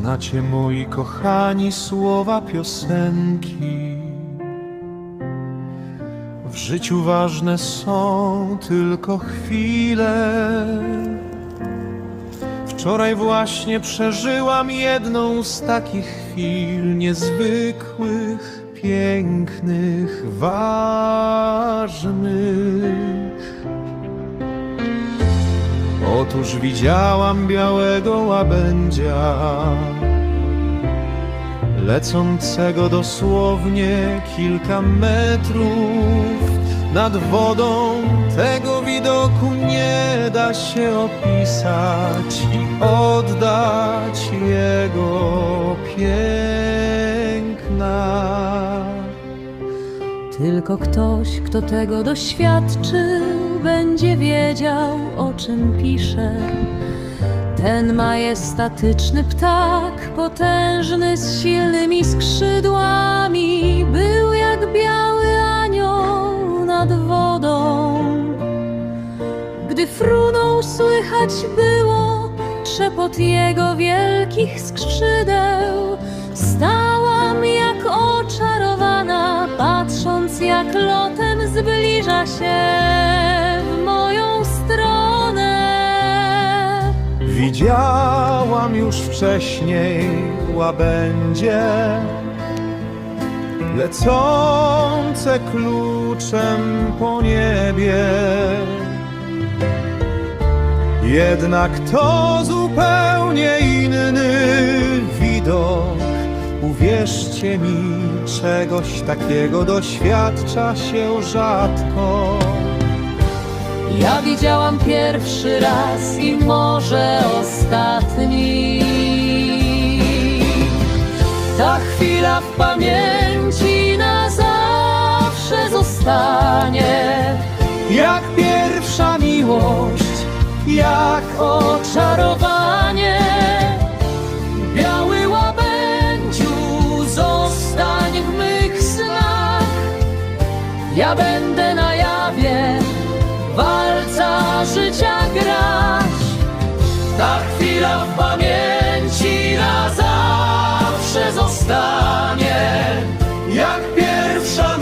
Znacie moi kochani słowa piosenki. W życiu ważne są tylko chwile. Wczoraj właśnie przeżyłam jedną z takich chwil niezwykłych, pięknych, ważnych. Otóż widziałam białego łabędzia Lecącego dosłownie kilka metrów. Nad wodą Tego widoku nie da się opisać I oddać jego piękna Tylko ktoś, kto tego doświadczył, będzie wiedział, o czym piszę. Ten majestatyczny ptak, potężny z silnymi skrzydłami, był jak biały anioł nad wodą. Gdy frunął, słychać było trzepot jego wielkich skrzydeł. Jak lotem zbliża się w moją stronę. Widziałam już wcześniej łabędzie lecące kluczem po niebie. Jednak to zupełnie Uwierzcie mi, czegoś takiego doświadcza się rzadko. Ja widziałam pierwszy raz i może ostatni. Ta chwila w pamięci na zawsze zostanie. Jak pierwsza miłość, jak Oczarowanie, Ja będę na jawie walca życia grać. Ta chwila w pamięci na zawsze zostanie Jak pierwsza